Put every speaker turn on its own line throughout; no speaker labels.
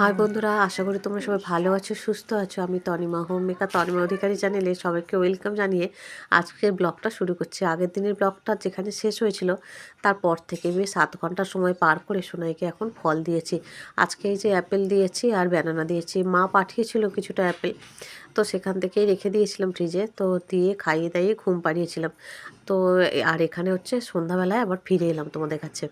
High বন্ধুরা, আশা করি তোমরা সবাই ভালো আছো, সুস্থ আছো। আমি তনিমা হোম মেকার তনিমা অধিকারী চ্যানেলে সবাইকে ওয়েলকাম জানিয়ে আজকের ব্লগটা শুরু করছি। আগের দিনের ব্লগটা যেখানে শেষ হয়েছিল, তারপর থেকে বেশ সাত ঘণ্টা সময় পার করে সোনাইকে এখন ফল দিয়েছি। আজকে এই যে অ্যাপেল দিয়েছি আর ব্যানানা দিয়েছি। মা পাঠিয়েছিল কিছুটা অ্যাপেল, তো সেখান থেকেই রেখে দিয়েছিলাম ফ্রিজে, তো দিয়ে খাইয়ে দাইয়ে ঘুম পাড়িয়েছিলাম। তো, আর এখানে হচ্ছে সন্ধ্যাবেলায় আবার ফিরে এলাম তোমাদের কাছে।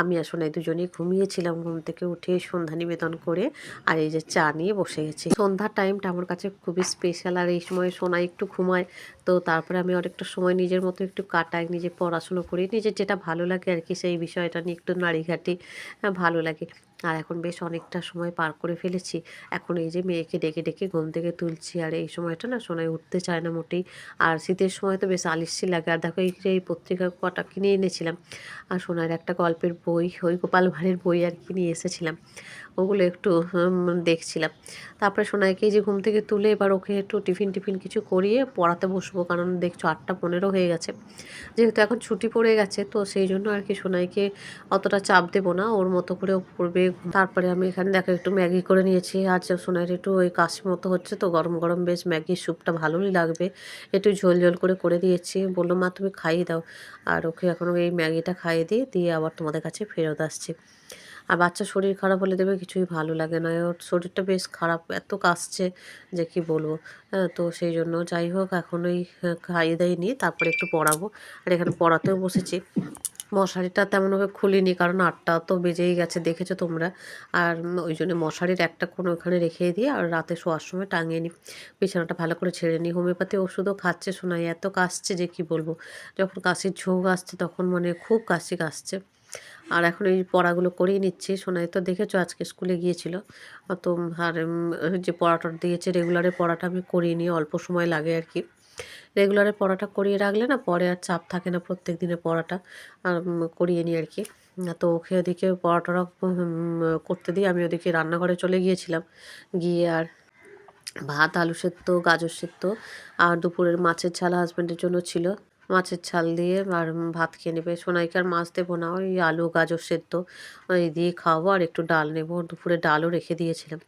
আমি আসলে দুজনেই ঘুমিয়েছিলাম, ঘুম থেকে উঠে সন্ধ্যা নিবেদন করে আর এই যে চা নিয়ে বসে গেছি। সন্ধ্যার টাইমটা আমার কাছে খুবই স্পেশাল আর এই সময় সোনা একটু ঘুমায়, তো তারপরে আমি অনেকটা সময় নিজের মতো একটু কাটাই, নিজে পড়াশুনো করি, নিজের যেটা ভালো লাগে আর কি সেই বিষয়টা নিয়ে একটু নাড়িঘাটি ভালো লাগে। আর এখন বেশ অনেকটা সময় পার করে ফেলেছি। এখন এই যে মেয়েকে ডেকে ডেকে ঘুম থেকে তুলছি, আর এই সময়টা না সোনায় উঠতে চায় না মোটেই। আর শীতের সময় তো বেশ আলিসি লাগে। আর দেখো এই যে এই পত্রিকা কটা কিনে এনেছিলাম, আর সোনার একটা গল্পের বই, ওই গোপাল ভাঁড়ের বই আর কিনে এসেছিলাম। ওগুলো একটু দেখছিলাম। তারপরে সোনাইকে যে ঘুম থেকে তুলে এবার ওকে একটু টিফিন টিফিন কিছু করিয়ে পড়াতে বসবো, কারণ দেখছ আটটা পনেরো হয়ে গেছে। যেহেতু এখন ছুটি পড়ে গেছে, তো সেই জন্য আর কি সোনাইকে অতটা চাপ দেবো না। ওর মতো করে ও পড়বে। তারপরে আমি এখানে দেখো একটু ম্যাগি করে নিয়েছি। আজ সোনাইয়ের একটু ওই কাশি মতো হচ্ছে, তো গরম গরম বেশ ম্যাগির স্যুপটা ভালোই লাগবে। একটু ঝোল ঝোল করে করে দিয়েছি। বলল, মা, তুমি খাইয়ে দাও। আর ওকে এখন এই ম্যাগিটা খাইয়ে দিয়ে দিয়ে আবার তোমাদের কাছে ফেরত আসছি। আর বাচ্চার শরীর খারাপ হলে দেবে কিছুই ভালো লাগে না। ওর শরীরটা বেশ খারাপ, এত কাশছে যে কি বলব। হ্যাঁ তো সেই জন্য যাই হোক, এখন ওই খাইয়ে দাইয়ে নিয়ে তারপরে একটু পড়াবো। আর এখানে পড়াতেও বসেছি। মশারিটা তেমনভাবে খুলিনি, কারণ আটটা তো বেজেই গেছে, দেখেছ তোমরা? আর ওই জন্য মশারির একটা কোনো ওখানে রেখে দিয়ে আর রাতে শোয়ার সময় টাঙিয়ে নিই। বিছানাটা ভালো করে ছেড়ে নিই। হোমিওপ্যাথি ওষুধও খাচ্ছে শোনাই এত কাশছে যে কি বলব। যখন কাশির ঝোঁক আসছে, তখন মানে খুব কাশি কাশছে। আর এখন এই পড়াগুলো করেই নিচ্ছি। সোনাই তো দেখেছ আজকে স্কুলে গিয়েছিল। তো আর যে পড়াটা দিয়েছে রেগুলারের পড়াটা আমি করিয়ে নিই, অল্প সময় লাগে আর কি। রেগুলারে পড়াটা করিয়ে রাখলে না পরে আর চাপ থাকে না প্রত্যেক দিনের পড়াটা করিয়ে নিই আর কি। তো ওকে ওদিকে পড়াটা করতে দিয়ে আমি ওদিকে রান্নাঘরে চলে গিয়েছিলাম। গিয়ে আর ভাত, আলু সেদ্ধ, গাজর সেদ্ধ, আর দুপুরের মাছের ঝাল হাজব্যান্ডের জন্য ছিল। মাছের ছাল দিয়ে আর ভাত খেয়ে নেবে। সোনাইকে আর মাছ দেবো না, ওই আলু, গাজর সেদ্ধ, ওই দিয়ে খাওয়াবো আর একটু ডাল নেব। দুপুরে ডালও রেখে দিয়েছিলাম।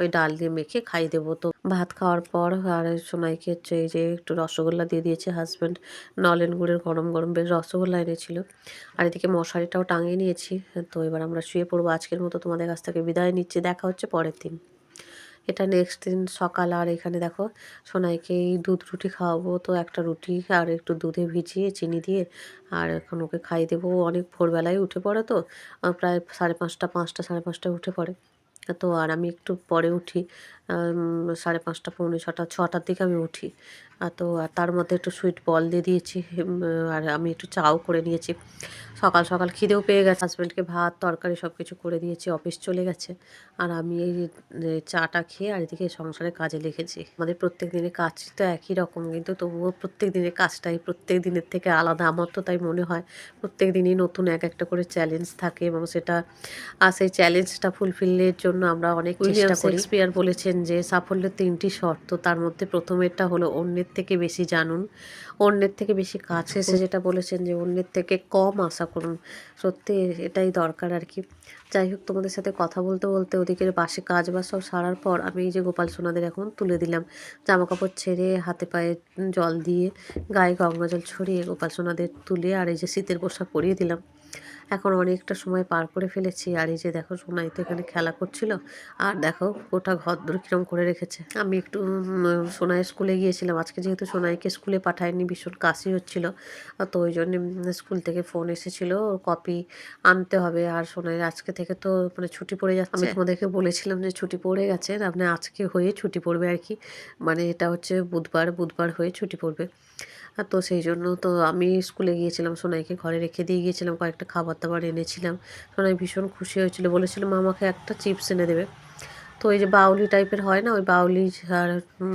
ওই ডাল দিয়ে মেখে খাই দেবো। তো ভাত খাওয়ার পর আর সোনাইকে হচ্ছে এই যে একটু রসগোল্লা দিয়ে দিয়েছে হাজব্যান্ড নলেন গুড়ের গরম গরম বেশ রসগোল্লা এনেছিল। আর এদিকে মশারিটাও টাঙিয়ে নিয়েছি। তো এবার আমরা শুয়ে পড়ব। আজকের মতো তোমাদের কাছ থেকে বিদায় নিচ্ছি। দেখা হচ্ছে পরের দিন। এটা নেক্সট দিন সকাল, আর এখানে দেখো সোনাইকে এই দুধ রুটি খাওয়াবো, তো একটা রুটি আর একটু দুধে ভিজিয়ে চিনি দিয়ে, আর এখন ওকে খাইয়ে দেবো। অনেক ভোরবেলায় উঠে পড়ে তো প্রায় সাড়ে পাঁচটা পাঁচটা, সাড়ে পাঁচটায় উঠে পড়ে। তো আর আমি একটু পরে উঠি সাড়ে পাঁচটা পৌনে ছটা ছটার দিকে আমি উঠি। তো আর তার মধ্যে একটু সুইট বল দিয়ে দিয়েছি আর আমি একটু চাও করে নিয়েছি। সকাল সকাল খিদেও পেয়ে গেছে হাজব্যান্ডকে ভাত তরকারি সব কিছু করে দিয়েছি অফিস চলে গেছে। আর আমি এই চাটা খেয়ে আর এদিকে সংসারে কাজে লিখেছি আমাদের প্রত্যেক দিনের কাজ তো একই রকম কিন্তু তবুও প্রত্যেক দিনের কাজটাই প্রত্যেক দিনের থেকে আলাদা। আমার তো তাই মনে হয় প্রত্যেক দিনই নতুন এক একটা করে চ্যালেঞ্জ থাকে এবং সেটা আর সেই চ্যালেঞ্জটা ফুলফিলের জন্য আমরা অনেক চেষ্টা করি। বলেছেন যে সাফল্যের তিনটি শর্ত, তার মধ্যে প্রথমেরটা হলো অন্যের থেকে বেশি জানুন। অন্যের থেকে বেশি কাজ এসে যেটা বলেছেন যে অন্যের থেকে কম আশা করুন। সত্যি এটাই দরকার আর কি। যাই হোক, তোমাদের সাথে কথা বলতে বলতে ওদিকে বাসে কাজ বাজ সব সারার পর আমি এই যে গোপাল সোনাদের এখন তুলে দিলাম। জামা কাপড় ছেড়ে, হাতে পায়ে জল দিয়ে, গায়ে গঙ্গা জল ছড়িয়ে গোপাল সোনাদের তুলে আর এই যে শীতের পোশাক পরিয়ে দিলাম। এখন অনেকটা সময় পার করে ফেলেছি। আর এই যে দেখো সোনাই তো এখানে খেলা করছিল। আর দেখো গোটা ঘর কিরম করে রেখেছে। আমি একটু সোনাই স্কুলে গিয়েছিলাম। আজকে যেহেতু সোনাইকে স্কুলে পাঠায়নি ভীষণ কাশি হচ্ছিল। তো ওই জন্য স্কুল থেকে ফোন এসেছিল কপি আনতে হবে। আর সোনাইয়ের আজকে থেকে তো মানে ছুটি পড়ে যাচ্ছে। আমি তোমাদেরকে বলেছিলাম যে ছুটি পড়ে গেছে। আপনি আজকে হয়ে ছুটি পড়বে আর কি। মানে এটা হচ্ছে বুধবার বুধবার হয়ে ছুটি পড়বে। তো সেই জন্য তো আমি স্কুলে গিয়েছিলাম সোনাইকে ঘরে রেখে দিয়ে গিয়েছিলাম কয়েকটা খাবার দাবার এনেছিলাম। সোনাই ভীষণ খুশি হয়েছিল বলেছিল মা আমাকে একটা চিপস এনে দেবে। তো ওই যে বাউলি টাইপের হয় না ওই বাউলি আর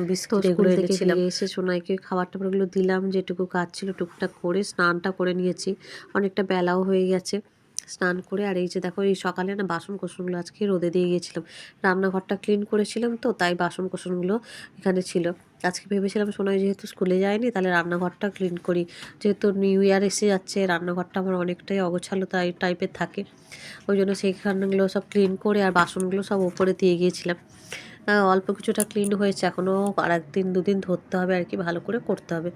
বিস্কুট এগুলো এনেছিলাম। এসে সোনাইকে খাবার টাবারগুলো দিলাম যেটুকু কাজ ছিল টুকটাক করে স্নানটা করে নিয়েছি। অনেকটা বেলাও হয়ে গেছে। স্নান করে, আর এই যে দেখো, এই সকালে না বাসন কোসনগুলো আজকে রোদে দিয়ে গিয়েছিলাম। রান্নাঘরটা ক্লিন করেছিলাম তো, তাই বাসন কোসনগুলো এখানে ছিল। আজকে ভেবেছিলাম সোনাই যেহেতু স্কুলে যায়নি, তাহলে রান্নাঘরটা ক্লিন করি। যেহেতু নিউ ইয়ার এসে যাচ্ছে, রান্নাঘরটা আমার অনেকটাই অগোছালো তাই টাইপের থাকে। ওই জন্য সেইখানগুলো সব ক্লিন করে আর বাসনগুলো সব ওপরে দিয়ে গিয়েছিলাম। অল্প কিছুটা ক্লিন হয়েছে। এখনও আর একদিন দুদিন ধরতে হবে আর কি, ভালো করে করতে হবে।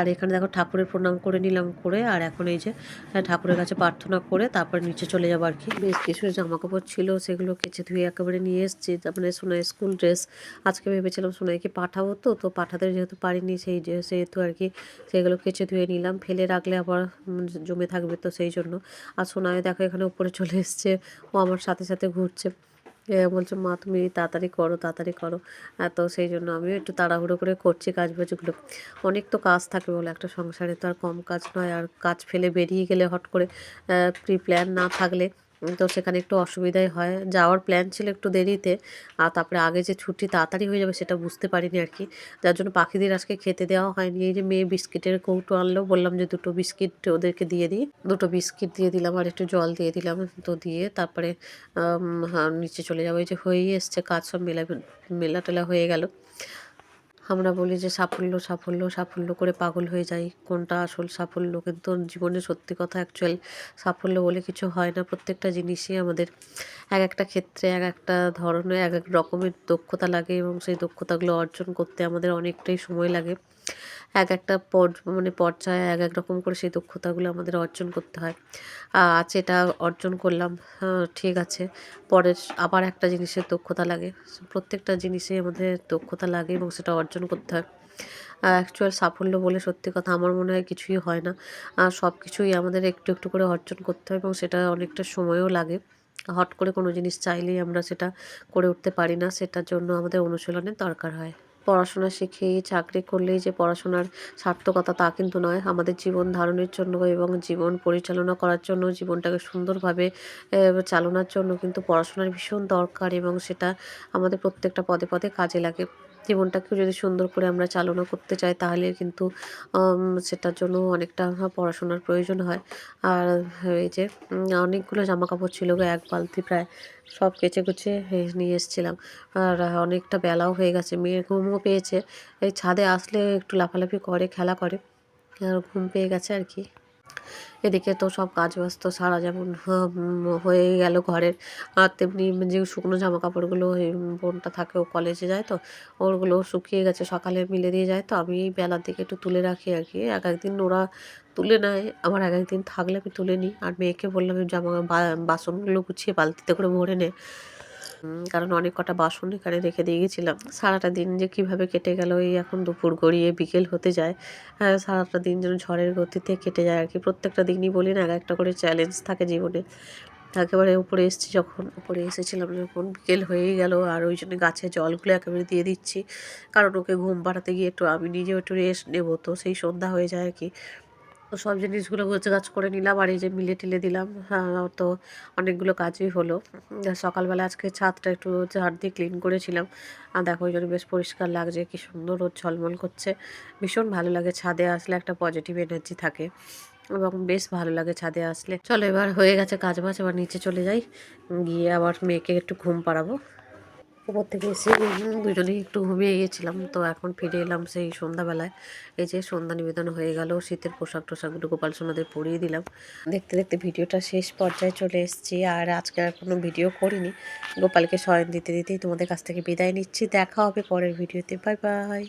আর এখানে দেখো ঠাকুরের প্রণাম করে নিলাম করে, আর এখন এই যে ঠাকুরের কাছে প্রার্থনা করে, তারপর নিচে চলে যাব আর কি। বেশ কিছু জামা কাপড় ছিল, সেগুলো কেচে ধুয়ে একেবারে নিয়ে এসেছি। তারপরে সোনাই স্কুল ড্রেস আজকে ভেবেছিলাম সোনাইকে পাঠাবো তো তো পাঠাতে যেহেতু পারিনি, সেই সেহেতু আর কি সেগুলো কেচে ধুয়ে নিলাম। ফেলে রাখলে আবার জমে থাকবে তো সেই জন্য। আর সোনাই দেখো এখানে উপরে চলে এসছে, ও আমার সাথে সাথে ঘুরছে। বলছে, মা, তুমি তাড়াতাড়ি করো তাড়াতাড়ি করো। তো সেই জন্য আমি একটু তাড়াহুড়ো করে করছি কাজ বাজগুলো অনেক তো কাজ থাকে বলে, একটা সংসারে তো আর কম কাজ নয়, আর কাজ ফেলে বেরিয়ে গেলে হট করে প্রি প্ল্যান না থাকলে তো সেখানে একটু অসুবিধাই হয়। যাওয়ার প্ল্যান ছিল একটু দেরিতে, আর তারপরে আগে যে ছুটি তাড়াতাড়ি হয়ে যাবে সেটা বুঝতে পারিনি আর কি। যার জন্য পাখিদের আজকে খেতে দেওয়া হয়নি। এই যে মেয়ে বিস্কিটের কৌটো আনলো, বললাম যে দুটো বিস্কিট ওদেরকে দিয়ে দিই। দুটো বিস্কিট দিয়ে দিলাম আর একটু জল দিয়ে দিলাম তো দিয়ে তারপরে নিচে চলে যাব। এই যে হয়েই এসছে, কাজ সব মেলা মেলা টেলা হয়ে গেল। আমরা বলি যে সাফল্য সাফল্য সাফল্য করে পাগল হয়ে যাই। কোনটা আসল সাফল্য? কিন্তু জীবনে সত্যি কথা অ্যাকচুয়াল সাফল্য বলে কিছু হয় না। প্রত্যেকটা জিনিসই আমাদের এক একটা ক্ষেত্রে, এক একটা ধরনের, এক এক রকমের দক্ষতা লাগে এবং সেই দক্ষতাগুলো অর্জন করতে আমাদের অনেকটাই সময় লাগে। এক একটা পর মানে পর্যায়ে এক এক রকম করে সেই দক্ষতাগুলো আমাদের অর্জন করতে হয়। আজ এটা অর্জন করলাম ঠিক আছে। পরের আবার একটা জিনিসের দক্ষতা লাগে। প্রত্যেকটা জিনিসে আমাদের দক্ষতা লাগে এবং সেটা অর্জন করতে হয়। অ্যাকচুয়াল সাফল্য বলে সত্যি কথা আমার মনে হয় কিছুই হয় না। আর সব কিছুই আমাদের একটু একটু করে অর্জন করতে হয় এবং সেটা অনেকটা সময়ও লাগে। হট করে কোনো জিনিস চাইলেই আমরা সেটা করে উঠতে পারি না, সেটার জন্য আমাদের অনুশীলনের দরকার হয়। পড়াশোনা শিখে, চাকরি করলেই যে পড়াশোনার সার্থকতা তা কিন্তু নয়। আমাদের জীবন ধারণের জন্য এবং জীবন পরিচালনা করার জন্য, জীবনটাকে সুন্দরভাবে চালানোর জন্য কিন্তু পড়াশোনার ভীষণ দরকার এবং সেটা আমাদের প্রত্যেকটা পদে পদে কাজে লাগে। জীবনটাকেও যদি সুন্দর করে আমরা চালনা করতে চাই, তাহলে কিন্তু সেটার জন্য অনেকটা পড়াশোনার প্রয়োজন হয়। আর এই যে অনেকগুলো জামা কাপড় ছিল এক বালতি প্রায়, সব কেচে কুচে নিয়ে এসেছিলাম। আর অনেকটা বেলাও হয়ে গেছে মেয়ের ঘুমও পেয়েছে। এই ছাদে আসলে একটু লাফালাফি করে, খেলা করে, আর ঘুম পেয়ে গেছে আর কি। এদিকে তো সব কাজ ব্যস্ত, সারা যেমন হয়ে গেল ঘরের। আর তেমনি যে শুকনো জামা কাপড়গুলো বোনটা থাকে, ও কলেজে যায় তো ওরগুলো শুকিয়ে গেছে, সকালে মিলে দিয়ে যায় তো, আমি এই বেলার দিকে একটু তুলে রাখি আর কি। এক একদিন ওরা তুলে নেয় আমার এক একদিন থাকলে আমি তুলে নিই। আর মেয়েকে বললাম জামা বাসনগুলো গুছিয়ে বালতিতে করে ভরে নে। কারণ অনেক কটা বাসন এখানে রেখে দিয়ে গেছিলাম। সারাটা দিন যে কীভাবে কেটে গেল এই এখন দুপুর গড়িয়ে বিকেল হতে যায়। হ্যাঁ, সারাটা দিন যেন ঝড়ের গতিতে কেটে যায় আর কি। প্রত্যেকটা দিনই বলি না এক একটা করে চ্যালেঞ্জ থাকে জীবনে। একেবারে উপরে এসেছি যখন উপরে এসেছিলাম যখন বিকেল হয়েই গেল আর ওই জন্য গাছে জলগুলো একেবারে দিয়ে দিচ্ছি। কারণ ওকে ঘুম পাড়াতে গিয়ে একটু আমি নিজেও একটু রেস্ট নেব তো সেই সন্ধ্যা হয়ে যায় আর কি। তো সব জিনিসগুলো গোছ গাছ করে নিলাম আর এই যে মিলে টিলে দিলাম। হ্যাঁ, তো অনেকগুলো কাজই হলো। সকালবেলা আজকে ছাদটা একটু ঝাড় দিয়ে ক্লিন করেছিলাম। আর দেখো ওই জন্য বেশ পরিষ্কার লাগছে কি সুন্দর রোদ ঝলমল করছে। ভীষণ ভালো লাগে ছাদে আসলে একটা পজিটিভ এনার্জি থাকে। এবং বেশ ভালো লাগে ছাদে আসলে। চলো এবার হয়ে গেছে কাজ বাজ এবার নিচে চলে যাই। গিয়ে আবার মেয়েকে একটু ঘুম পাড়াবো। উপর থেকে এসে দুজনেই একটু ঘুমিয়ে গিয়েছিলাম। তো এখন ফিরে এলাম সেই সন্ধ্যাবেলায়। এই যে সন্ধ্যা নিবেদন হয়ে গেল, শীতের পোশাক টোশাকগুলো গোপাল সোনাদের পরিয়ে দিলাম। দেখতে দেখতে ভিডিওটা শেষ পর্যায়ে চলে এসেছি আর আজকে আর কোনো ভিডিও করিনি। গোপালকে শয়ন দিতে দিতেই তোমাদের কাছ থেকে বিদায় নিচ্ছি। দেখা হবে পরের ভিডিওতে। Bye bye.